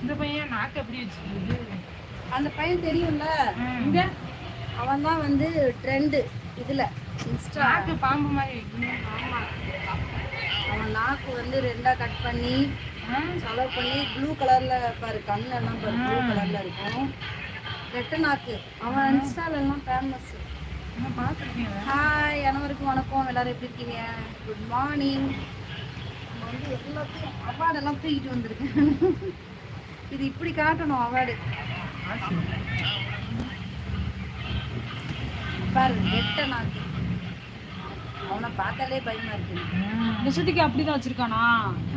இந்த பையன் நாக்கு எப்படி வச்சுக்கிறது? அந்த பையன் தெரியும்ல? இங்க? அவன் தான் வந்து ட்ரெண்டு இதுல இன்ஸ்டா நாக்கு பாம்பு மாதிரி அவன் நாக்கு வந்து ரெண்டா கட் பண்ணி செலவு பண்ணி ப்ளூ கலர்ல பாரு கண்ணெல்லாம் பாரு ப்ளூ கலர்ல இருக்கும். ரெட்ட நாக்கு. அவன் இன்ஸ்டால எல்லாம் ஃபேமஸ் ஹாய் அனைவருக்கும் வணக்கம். எல்லாரும் எப்படி இருக்கீங்க? குட் மார்னிங் வந்து எல்லாத்தையும் அவார்டு எல்லாம் தூக்கிட்டு வந்திருக்கேன். இது இப்படி காட்டணும் அவார்டு பாரு ரெட்ட நாக்கு. அவனை பார்த்தாலே பயமா இருக்கு. நிஷத்துக்கு அப்படிதான் வச்சிருக்கானா?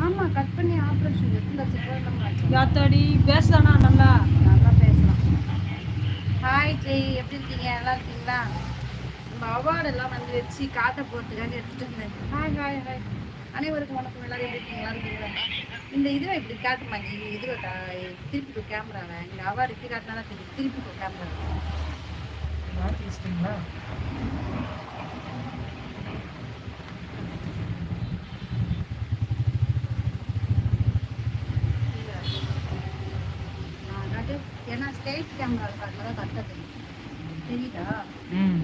ஆமா கட் பண்ணி ஆப்ரேஷன் எத்தனை லட்சம் ரூபாய் நம்ம. யாத்தாடி பேசுதானா நல்லா? நல்லா பேசலாம் ஹாய் ஜெய். எப்படி இருக்கீங்க? நல்லா இருக்கீங்களா? நம்ம அவார்டு எல்லாம் வந்து வச்சு காட்ட போகிறதுக்காக எடுத்துட்டு இருந்தேன் ஹாய் ஹாய் ஹாய் அனைவருக்கும் வணக்கம். எல்லாரும் எப்படி இருக்கீங்க? நல்லா இருக்கீங்களா? இந்த இதுவை இப்படி காட்டுமா? நீ இதுவை கா- திருப்பி கேமராவை இந்த அவார்டு இப்படி காட்டினா திருப்பி திருப்பி கேமரா காட்டு ஏன்னா ஸ்டேட் கேமரா காட்டினா தான் கரெக்டாக தெரியும். தெரியுதா? ம்.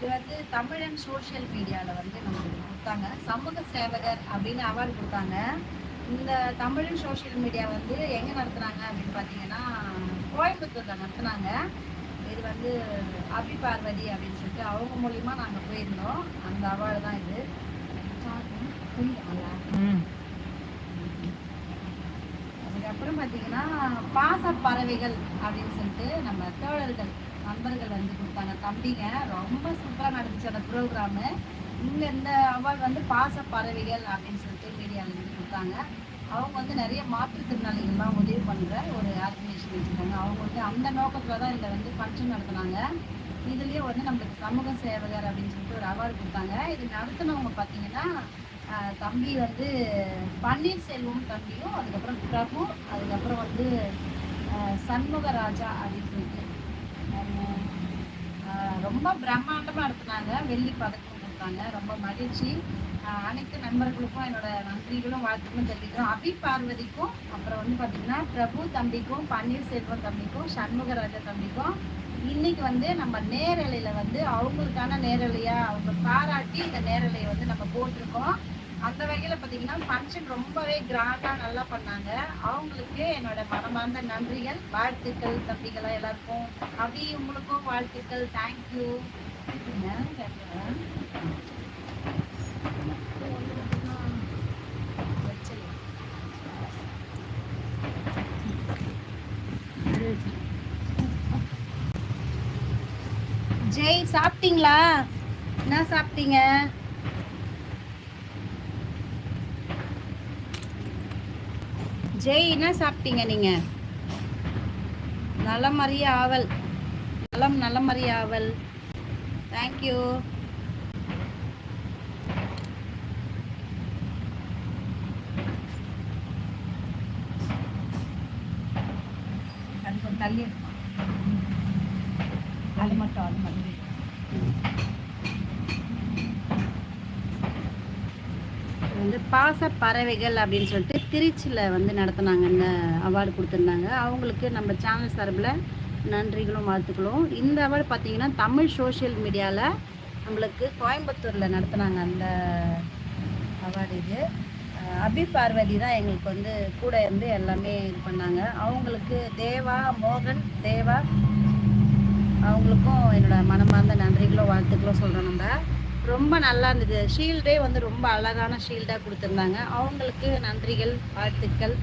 இது வந்து தமிழன் சோஷியல் மீடியாவில் வந்து நம்மளுக்கு கொடுத்தாங்க. சமூக சேவகர் அப்படின்னு அவார்டு கொடுத்தாங்க. இந்த தமிழன் சோஷியல் மீடியா வந்து எங்கே நடத்துனாங்க அப்படின்னு பார்த்தீங்கன்னா கோயம்புத்தூரில் நடத்துனாங்க. இது வந்து அபி பார்வதி அப்படின்னு சொல்லிட்டு அவங்க மூலியமா நாங்கள் போயிருந்தோம். அந்த அவார்டு தான் இது. அதுக்கப்புறம் பார்த்தீங்கன்னா பாச பறவைகள் அப்படின்னு சொல்லிட்டு நம்ம தோழர்கள் நண்பர்கள் வந்து கொடுத்தாங்க. தம்பிங்க ரொம்ப சூப்பராக நடந்துச்சு அந்த ப்ரோக்ராமு இங்கே இந்த அவார்டு வந்து பாச பறவைகள் அப்படின்னு சொல்லிட்டு மீடியாவில் வந்து கொடுத்தாங்க. அவங்க வந்து நிறைய மாற்றுத்திறனாளிகள்லாம் உதவி பண்ணுற ஒரு ஆர்கனைசேஷன் வச்சுருக்காங்க. அவங்க வந்து அந்த நோக்கத்தில் தான் இதில் வந்து ஃபங்க்ஷன் நடத்துனாங்க. இதுலேயே வந்து நம்மளுக்கு சமூக சேவகர் அப்படின்னு சொல்லிட்டு ஒரு அவார்டு கொடுத்தாங்க. இது நடத்தினவங்க பார்த்தீங்கன்னா தம்பி வந்து பன்னீர்செல்வம் தம்பியும் அதுக்கப்புறம் பிரபு அதுக்கப்புறம் வந்து சண்முகராஜா அப்படின்னு சொல்லிட்டு ரொம்ப பிரம்மாண்டமாக நடத்துனாங்க வெள்ளி பதக்கம் கொடுத்தாங்க. ரொம்ப மகிழ்ச்சி. அனைத்து நண்பர்களுக்கும் என்னோட நன்றிகளும் வாழ்த்துக்களும் தெரிவிக்கிறோம். அபி பார்வதிக்கும் அப்புறம் வந்து பார்த்தீங்கன்னா பிரபு தம்பிக்கும் பன்னீர்செல்வம் தம்பிக்கும் சண்முகராஜா தம்பிக்கும் இன்னைக்கு வந்து நம்ம நேரலையில் வந்து அவங்களுக்கான நேரலையா அவங்க பாராட்டி இந்த நேரலையை வந்து நம்ம போட்டிருக்கோம். அந்த வகையில் பார்த்தீங்கன்னா ஃபங்க்ஷன் ரொம்பவே கிராண்டாக நல்லா பண்ணாங்க. அவங்களுக்கு என்னோட மனமார்ந்த நன்றிகள் வாழ்த்துக்கள் தம்பிகளாக எல்லாருக்கும். அபி உங்களுக்கும் வாழ்த்துக்கள். தேங்க்யூ ஜெய் சாப்பிட்டீங்களா? என்ன சாப்பிட்டீங்க? ஜெய் என்ன சாப்பிட்டீங்க நீங்க? நலமறிய ஆவல். நலம் நலமறிய ஆவல். தேங்க்யூ தள்ளி அது மட்டும் அது மட்டும். வந்து பாச பறவைகள் அப்படின்னு சொல்லிட்டு திருச்சியில் வந்து நடத்தினாங்க இந்த அவார்டு கொடுத்துருந்தாங்க. அவங்களுக்கு நம்ம சேனல் சார்பில் நன்றிகளும் வாழ்த்துக்களும். இந்த அவார்டு பார்த்தீங்கன்னா தமிழ் சோஷியல் மீடியாவில் நம்மளுக்கு கோயம்புத்தூரில் நடத்துனாங்க அந்த அவார்டு இது. அபி பார்வதி தான் எங்களுக்கு வந்து கூட இருந்து எல்லாமே இது பண்ணாங்க. அவங்களுக்கு தேவா மோகன் தேவா அவங்களுக்கும் என்னோடய மனமார்ந்த நன்றிகளும் வாழ்த்துக்களும் சொல்கிறோம் நம்ம. ரொம்ப நல்லா இருந்தது. ஷீல்டே வந்து ரொம்ப அழகான ஷீல்டாக கொடுத்துருந்தாங்க. அவங்களுக்கு நன்றிகள் வாழ்த்துக்கள்.